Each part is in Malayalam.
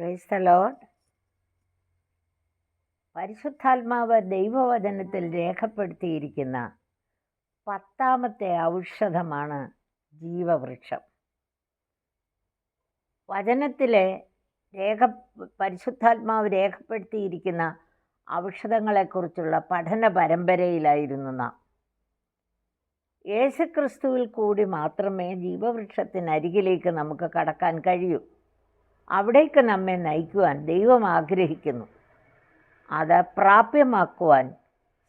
പ്രൈസ് ദ ലോഡ് പരിശുദ്ധാത്മാവ് ദൈവവചനത്തിൽ രേഖപ്പെടുത്തിയിരിക്കുന്ന പത്താമത്തെ ഔഷധമാണ് ജീവവൃക്ഷം. വചനത്തിലെ രേഖ പരിശുദ്ധാത്മാവ് രേഖപ്പെടുത്തിയിരിക്കുന്ന ഔഷധങ്ങളെക്കുറിച്ചുള്ള പഠന പരമ്പരയിലായിരുന്നു നാം. യേശുക്രിസ്തുവിൽ കൂടി മാത്രമേ ജീവവൃക്ഷത്തിനരികിലേക്ക് നമുക്ക് കടക്കാൻ കഴിയൂ. അവിടേക്ക് നമ്മെ നയിക്കുവാൻ ദൈവം ആഗ്രഹിക്കുന്നു. അത് പ്രാപ്യമാക്കുവാൻ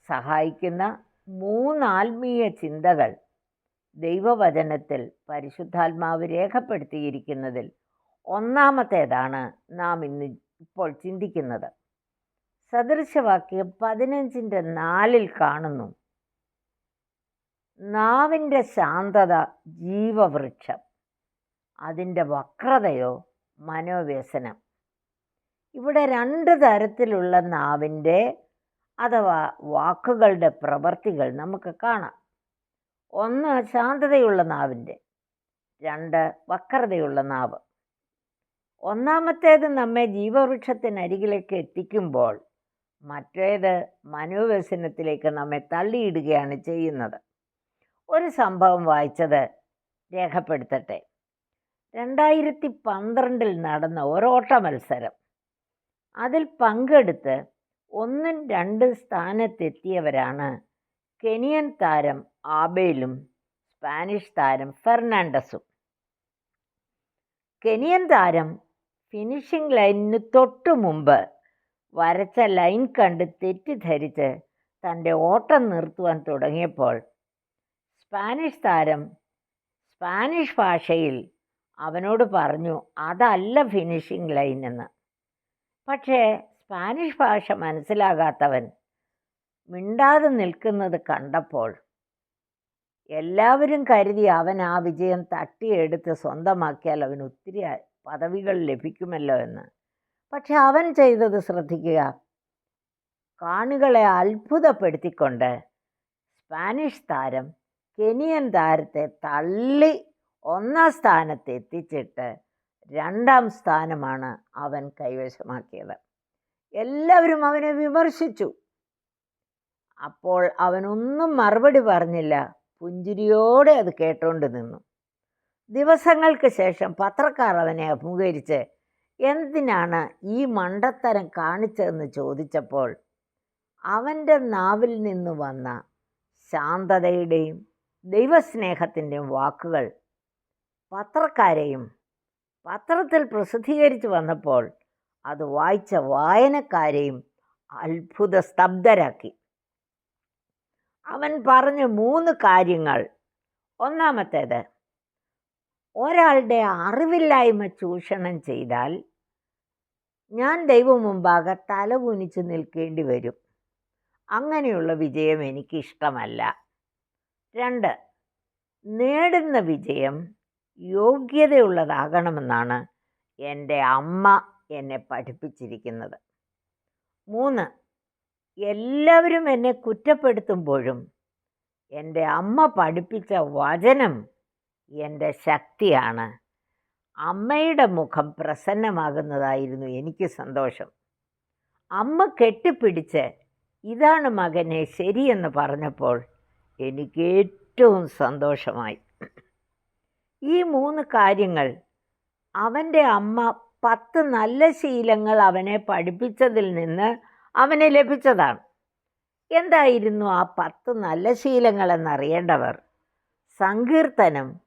സഹായിക്കുന്ന മൂന്ന് ആത്മീയ ചിന്തകൾ ദൈവവചനത്തിൽ പരിശുദ്ധാത്മാവ് രേഖപ്പെടുത്തിയിരിക്കുന്നതിൽ ഒന്നാമത്തേതാണ് നാം ഇന്ന് ഇപ്പോൾ ചിന്തിക്കുന്നത്. സദൃശവാക്യം പതിനഞ്ചിന്റെ നാലിൽ കാണുന്നു. നാവിന്റെ ശാന്തത ജീവവൃക്ഷം. അതിന്റെ വക്രതയോ മനോവ്യസനം. ഇവിടെ രണ്ട് തരത്തിലുള്ള നാവിന്റെ അഥവാ വാക്കുകളുടെ പ്രവർത്തികൾ നമുക്ക് കാണാം. ഒന്ന് ശാന്തതയുള്ള നാവിന്റെ രണ്ട് വക്രതയുള്ള നാവ്. ഒന്നാമത്തേത് നമ്മെ ജീവവൃക്ഷത്തിനരികിലേക്ക് എത്തിക്കുമ്പോൾ മറ്റേത് മനോവ്യസനത്തിലേക്ക് നമ്മെ തള്ളിയിടുകയാണ് ചെയ്യുന്നത്. ഒരു സംഭവം വായിച്ചത് രേഖപ്പെടുത്തട്ടെ. രണ്ടായിരത്തി പന്ത്രണ്ടിൽ നടന്ന ഒരോട്ട മത്സരം അതിൽ പങ്കെടുത്ത് ഒന്നും രണ്ട് സ്ഥാനത്തെത്തിയവരാണ് കെനിയൻ താരം ആബേലും സ്പാനിഷ് താരം ഫെർണാണ്ടസും. കെനിയൻ താരം ഫിനിഷിംഗ് ലൈനിന് തൊട്ടു മുമ്പ് വരച്ച ലൈൻ കണ്ട് തെറ്റിദ്ധരിച്ച് തന്റെ ഓട്ടം നിർത്തുവാൻ തുടങ്ങിയപ്പോൾ സ്പാനിഷ് താരം സ്പാനിഷ് ഭാഷയിൽ അവനോട് പറഞ്ഞു അതല്ല ഫിനിഷിംഗ് ലൈൻ എന്ന്. പക്ഷേ സ്പാനിഷ് ഭാഷ മനസ്സിലാകാത്തവൻ മിണ്ടാതെ നിൽക്കുന്നത് കണ്ടപ്പോൾ എല്ലാവരും കരുതി അവൻ ആ വിജയം തട്ടിയെടുത്ത് സ്വന്തമാക്കിയാൽ അവൻ ഒത്തിരി പദവികൾ ലഭിക്കുമല്ലോ എന്ന്. പക്ഷെ അവൻ ചെയ്തത് ശ്രദ്ധിക്കുക. കാണികളെ അത്ഭുതപ്പെടുത്തിക്കൊണ്ട് സ്പാനിഷ് താരം കെനിയൻ താരത്തെ തള്ളി ഒന്നാം സ്ഥാനത്ത് എത്തിച്ചിട്ട് രണ്ടാം സ്ഥാനമാണ് അവൻ കൈവശമാക്കിയത്. എല്ലാവരും അവനെ വിമർശിച്ചു. അപ്പോൾ അവനൊന്നും മറുപടി പറഞ്ഞില്ല. പുഞ്ചിരിയോടെ അത് കേട്ടുകൊണ്ട് നിന്നു. ദിവസങ്ങൾക്ക് ശേഷം പത്രക്കാർ അവനെ അഭിമുഖീകരിച്ച് എന്തിനാണ് ഈ മണ്ടത്തരം കാണിച്ചതെന്ന് ചോദിച്ചപ്പോൾ അവന്റെ നാവിൽ നിന്ന് വന്ന ശാന്തതയുടെയും ദൈവസ്നേഹത്തിന്റെയും വാക്കുകൾ പത്രക്കാരെയും പത്രത്തിൽ പ്രസിദ്ധീകരിച്ചു വന്നപ്പോൾ അത് വായിച്ച വായനക്കാരെയും അത്ഭുത സ്തബ്ധരാക്കി. അവൻ പറഞ്ഞ മൂന്ന് കാര്യങ്ങൾ. ഒന്നാമത്തേത് ഒരാളുടെ അറിവില്ലായ്മ ചൂഷണം ചെയ്താൽ ഞാൻ ദൈവം മുമ്പാകെ തല കുനിച്ച് നിൽക്കേണ്ടി വരും. അങ്ങനെയുള്ള വിജയം എനിക്കിഷ്ടമല്ല. രണ്ട് നേടുന്ന വിജയം യോഗ്യതയുള്ളതാകണമെന്നാണ് എന്റെ അമ്മ എന്നെ പഠിപ്പിച്ചിരിക്കുന്നത്. മൂന്ന് എല്ലാവരും എന്നെ കുറ്റപ്പെടുത്തുമ്പോഴും എന്റെ അമ്മ പഠിപ്പിച്ച വചനം എന്റെ ശക്തിയാണ്. അമ്മയുടെ മുഖം പ്രസന്നമാകുന്നതായിരുന്നു എനിക്ക് സന്തോഷം. അമ്മ കെട്ടിപ്പിടിച്ച് ഇതാണ് മകനെ ശരിയെന്ന് പറഞ്ഞപ്പോൾ എനിക്ക് ഏറ്റവും സന്തോഷമായി. ഈ മൂന്ന് കാര്യങ്ങൾ അവന്റെ അമ്മ പത്ത് നല്ല ശീലങ്ങൾ അവനെ പഠിപ്പിച്ചതിൽ നിന്ന് അവന് ലഭിച്ചതാണ്. എന്തായിരുന്നു ആ പത്ത് നല്ല ശീലങ്ങളെന്നറിയേണ്ടവർ? സങ്കീർത്തനം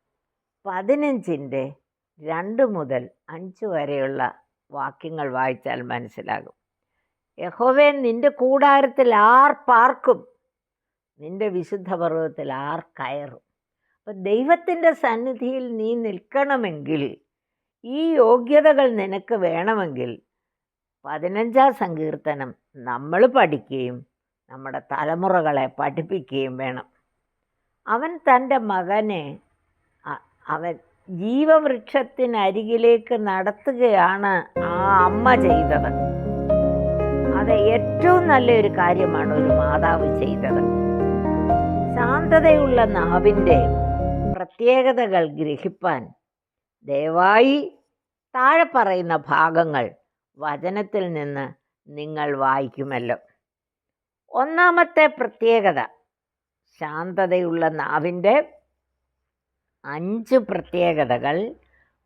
പതിനഞ്ചിന്റെ രണ്ട് മുതൽ അഞ്ച് വരെയുള്ള വാക്യങ്ങൾ വായിച്ചാൽ മനസ്സിലാകും. യഹോവേ നിന്റെ കൂടാരത്തിൽ ആർ പാർക്കും? നിന്റെ വിശുദ്ധ പർവതത്തിൽ ആർ കയറും? അപ്പം ദൈവത്തിന്റെ സന്നിധിയിൽ നീ നിൽക്കണമെങ്കിൽ ഈ യോഗ്യതകൾ നിനക്ക് വേണമെങ്കിൽ പതിനഞ്ചാം സങ്കീർത്തനം നമ്മൾ പഠിക്കുകയും നമ്മുടെ തലമുറകളെ പഠിപ്പിക്കുകയും വേണം. അവൻ തന്റെ മകനെ അവൻ ജീവവൃക്ഷത്തിനരികിലേക്ക് നടത്തുകയാണ് ആ അമ്മ ചെയ്തത് അത് ഏറ്റവും നല്ലൊരു കാര്യമാണ് ഒരു മാതാവ് ചെയ്തത് ശാന്തതയുള്ള നാവിന്റെ പ്രത്യേകതകൾ ഗ്രഹിപ്പാൻ ദയവായി താഴെ പറയുന്ന ഭാഗങ്ങൾ വചനത്തിൽ നിന്ന് നിങ്ങൾ വായിക്കുമല്ലോ. ഒന്നാമത്തെ പ്രത്യേകത ശാന്തതയുള്ള നാവിന്റെ അഞ്ച് പ്രത്യേകതകൾ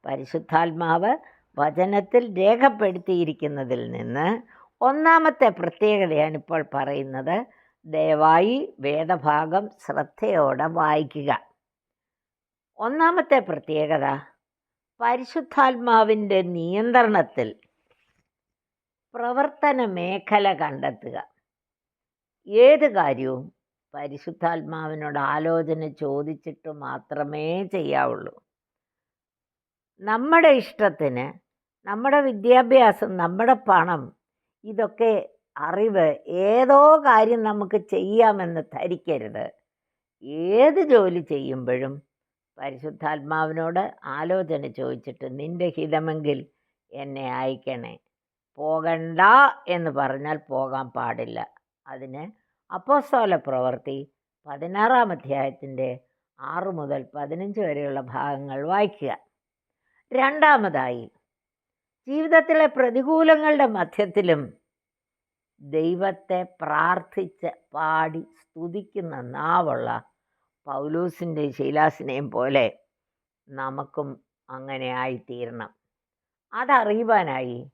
പരിശുദ്ധാത്മാവ് വചനത്തിൽ രേഖപ്പെടുത്തിയിരിക്കുന്നതിൽ നിന്ന് ഒന്നാമത്തെ പ്രത്യേകതയാണ് ഇപ്പോൾ പറയുന്നത്. ദയവായി വേദഭാഗം ശ്രദ്ധയോടെ വായിക്കുക. ഒന്നാമത്തെ പ്രത്യേകത പരിശുദ്ധാത്മാവിന്റെ നിയന്ത്രണത്തിൽ പ്രവർത്തന മേഖല കണ്ടെത്തുക. ഏത് കാര്യവും പരിശുദ്ധാത്മാവിനോട് ആലോചന ചോദിച്ചിട്ട് മാത്രമേ ചെയ്യാവുള്ളൂ. നമ്മുടെ ഇഷ്ടത്തിന് നമ്മുടെ വിദ്യാഭ്യാസം നമ്മുടെ പണം ഇതൊക്കെ അറിവ് ഏതോ കാര്യം നമുക്ക് ചെയ്യാമെന്ന് ധരിക്കരുത്. ഏത് ജോലി ചെയ്യുമ്പോഴും പരിശുദ്ധാത്മാവിനോട് ആലോചന ചോദിച്ചിട്ട് നിന്റെ ഹിതമെങ്കിൽ എന്നെ അയക്കണേ. പോകണ്ട എന്ന് പറഞ്ഞാൽ പോകാൻ പാടില്ല. അതിന് അപ്പോസോല പ്രവൃത്തി പതിനാറാം അധ്യായത്തിന്റെ ആറ് മുതൽ പതിനഞ്ച് വരെയുള്ള ഭാഗങ്ങൾ വായിക്കുക. രണ്ടാമതായി ജീവിതത്തിലെ പ്രതികൂലങ്ങളുടെ മധ്യത്തിലും ദൈവത്തെ പ്രാർത്ഥിച്ച് പാടി സ്തുതിക്കുന്ന നാവുള്ള പൗലൂസിന്റെ ശീലാസിനെയും പോലെ നമുക്കും അങ്ങനെ ആയിത്തീരണം. അതറിയുവാനായി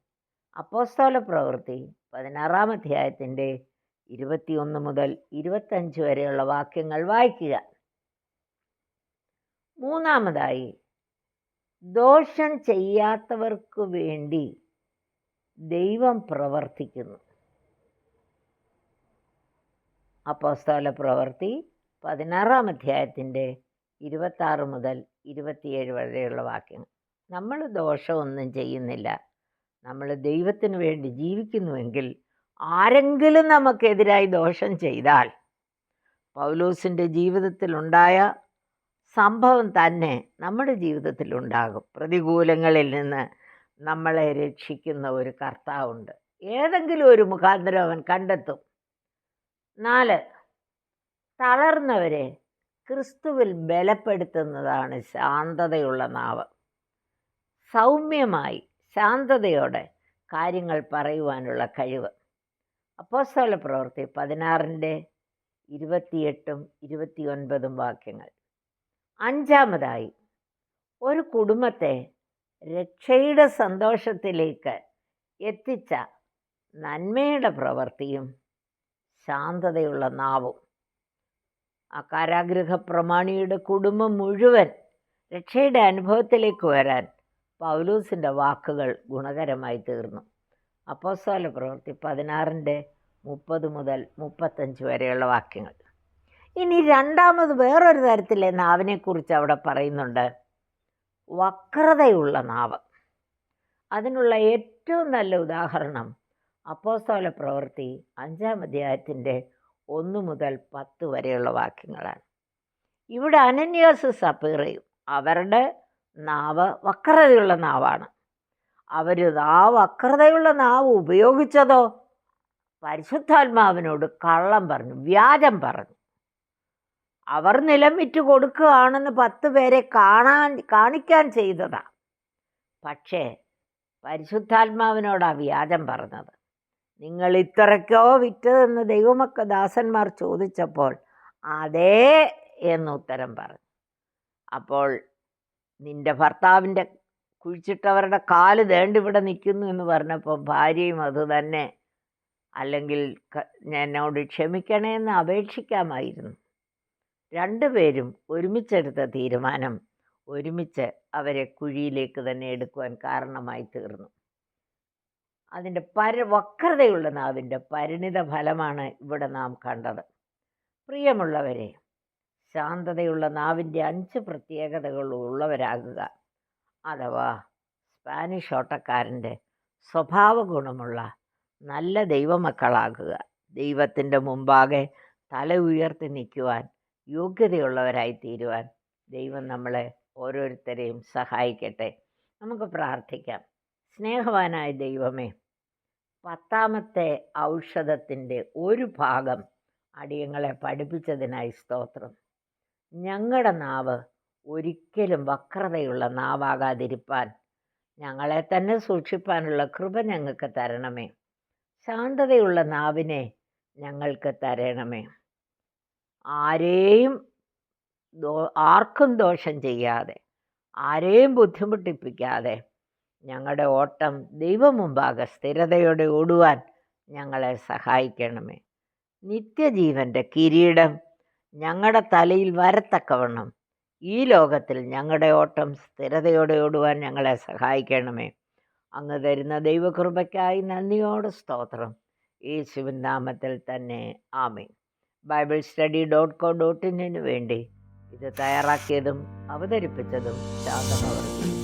അപ്പോസ്തോല പ്രവൃത്തി പതിനാറാം അധ്യായത്തിന്റെ ഇരുപത്തിയൊന്ന് മുതൽ ഇരുപത്തഞ്ച് വരെയുള്ള വാക്യങ്ങൾ വായിക്കുക. മൂന്നാമതായി ദോഷം ചെയ്യാത്തവർക്ക് വേണ്ടി ദൈവം പ്രവർത്തിക്കുന്നു. അപ്പോസ്തോല പ്രവൃത്തി പതിനാറാം അധ്യായത്തിന്റെ ഇരുപത്താറ് മുതൽ ഇരുപത്തിയേഴ് വരെയുള്ള വാക്യങ്ങൾ. നമ്മൾ ദോഷമൊന്നും ചെയ്യുന്നില്ല. നമ്മൾ ദൈവത്തിന് വേണ്ടി ജീവിക്കുന്നുവെങ്കിൽ ആരെങ്കിലും നമുക്കെതിരായി ദോഷം ചെയ്താൽ പൗലൂസിന്റെ ജീവിതത്തിലുണ്ടായ സംഭവം തന്നെ നമ്മുടെ ജീവിതത്തിലുണ്ടാകും. പ്രതികൂലങ്ങളിൽ നിന്ന് നമ്മളെ രക്ഷിക്കുന്ന ഒരു കർത്താവുണ്ട്. ഏതെങ്കിലും ഒരു മുഖാന്തരം അവൻ കണ്ടെത്തും. നാല് തളർന്നവരെ ക്രിസ്തുവിൽ ബലപ്പെടുത്തുന്നതാണ് ശാന്തതയുള്ള നാവ്. സൗമ്യമായി ശാന്തതയോടെ കാര്യങ്ങൾ പറയുവാനുള്ള കഴിവ്. അപ്പോസ്തല പ്രവൃത്തി പതിനാറിന്റെ ഇരുപത്തിയെട്ടും ഇരുപത്തിയൊൻപതും വാക്യങ്ങൾ. അഞ്ചാമതായി ഒരു കുടുംബത്തെ രക്ഷയുടെ സന്തോഷത്തിലേക്ക് എത്തിച്ച നന്മയുടെ പ്രവൃത്തിയും ശാന്തതയുള്ള നാവും. ആ കാരാഗൃഹ പ്രമാണിയുടെ കുടുംബം മുഴുവൻ രക്ഷയുടെ അനുഭവത്തിലേക്ക് വരാൻ പൗലൂസിന്റെ വാക്കുകൾ ഗുണകരമായി തീർന്നു. അപ്പോസ്തല പ്രവൃത്തി പതിനാറിന്റെ മുപ്പത് മുതൽ മുപ്പത്തഞ്ച് വരെയുള്ള വാക്യങ്ങൾ. ഇനി രണ്ടാമത് വേറൊരു തരത്തിലെ നാവിനെക്കുറിച്ച് അവിടെ പറയുന്നുണ്ട്. വക്രതയുള്ള നാവ്. അതിനുള്ള ഏറ്റവും നല്ല ഉദാഹരണം അപ്പോസ്തോല പ്രവൃത്തി അഞ്ചാം അധ്യായത്തിന്റെ ഒന്ന് മുതൽ പത്ത് വരെയുള്ള വാക്യങ്ങളാണ്. ഇവിടെ അനന്യാസ് സപ്പീറയും അവരുടെ നാവ് വക്രതയുള്ള നാവാണ്. അവർ ആ വക്രതയുള്ള നാവ് ഉപയോഗിച്ചതോ? പരിശുദ്ധാത്മാവിനോട് കള്ളം പറഞ്ഞു വ്യാജം പറഞ്ഞു. അവർ നിലം വിറ്റ് കൊടുക്കുകയാണെന്ന് പത്ത് പേരെ കാണാൻ കാണിക്കാൻ ചെയ്തതാ. പക്ഷേ പരിശുദ്ധാത്മാവിനോടാ വ്യാജം പറഞ്ഞത്. നിങ്ങൾ ഇത്രയ്ക്കോ വിറ്റതെന്ന് ദൈവമൊക്കെ ദാസന്മാർ ചോദിച്ചപ്പോൾ അതേ എന്ന് ഉത്തരം പറഞ്ഞു. അപ്പോൾ നിന്റെ ഭർത്താവിന്റെ കുഴിച്ചിട്ടവരുടെ കാൽ ദേണ്ട് ഇവിടെ നിൽക്കുന്നു എന്ന് പറഞ്ഞപ്പോൾ ഭാര്യയും അത് തന്നെ അല്ലെങ്കിൽ എന്നോട് ക്ഷമിക്കണേ എന്ന് അപേക്ഷിക്കാമായിരുന്നു. രണ്ടുപേരും ഒരുമിച്ചെടുത്ത തീരുമാനം ഒരുമിച്ച് അവരെ കുഴിയിലേക്ക് തന്നെ എടുക്കുവാൻ കാരണമായി തീർന്നു. അതിന്റെ പര വക്രതയുള്ള നാവിന്റെ പരിണിത ഫലമാണ് ഇവിടെ നാം കണ്ടത്. പ്രിയമുള്ളവരെ ശാന്തതയുള്ള നാവിന്റെ അഞ്ച് പ്രത്യേകതകൾ ഉള്ളവരാകുക. അഥവാ സ്പാനിഷ് ഓട്ടക്കാരന്റെ സ്വഭാവ ഗുണമുള്ള നല്ല ദൈവമക്കളാകുക. ദൈവത്തിന്റെ മുമ്പാകെ തല ഉയർത്തി നിൽക്കുവാൻ യോഗ്യതയുള്ളവരായി തീരുവാൻ ദൈവം നമ്മളെ ഓരോരുത്തരെയും സഹായിക്കട്ടെ. നമുക്ക് പ്രാർത്ഥിക്കാം. സ്നേഹവാനായ ദൈവമേ പത്താമത്തെ ഔഷധത്തിന്റെ ഒരു ഭാഗം അടിയങ്ങളെ പഠിപ്പിച്ചതിനായി സ്തോത്രം. ഞങ്ങളുടെ നാവ് ഒരിക്കലും വക്രതയുള്ള നാവാകാതിരിപ്പാൻ ഞങ്ങളെ തന്നെ സൂക്ഷിപ്പാനുള്ള കൃപ ഞങ്ങൾക്ക് തരണമേ. ശാന്തതയുള്ള നാവിനെ ഞങ്ങൾക്ക് തരണമേ. ആരെയും ആർക്കും ദോഷം ചെയ്യാതെ ആരെയും ബുദ്ധിമുട്ടിപ്പിക്കാതെ ഞങ്ങളുടെ ഓട്ടം ദൈവം മുമ്പാകെ സ്ഥിരതയോടെ ഓടുവാൻ ഞങ്ങളെ സഹായിക്കണമേ. നിത്യജീവന്റെ കിരീടം ഞങ്ങളുടെ തലയിൽ വരത്തക്കവണ്ണം ഈ ലോകത്തിൽ ഞങ്ങളുടെ ഓട്ടം സ്ഥിരതയോടെ ഓടുവാൻ ഞങ്ങളെ സഹായിക്കണമേ. അങ്ങ് തരുന്ന ദൈവകൃപയ്ക്കായി നന്ദിയോട് സ്തോത്രം. യേശുവിൻ നാമത്തിൽ തന്നെ ആമേ Bible study dot co dot ഇന്നിനു വേണ്ടി ഇത് തയ്യാറാക്കിയതും അവതരിപ്പിച്ചതും ശാന്തമവർത്തി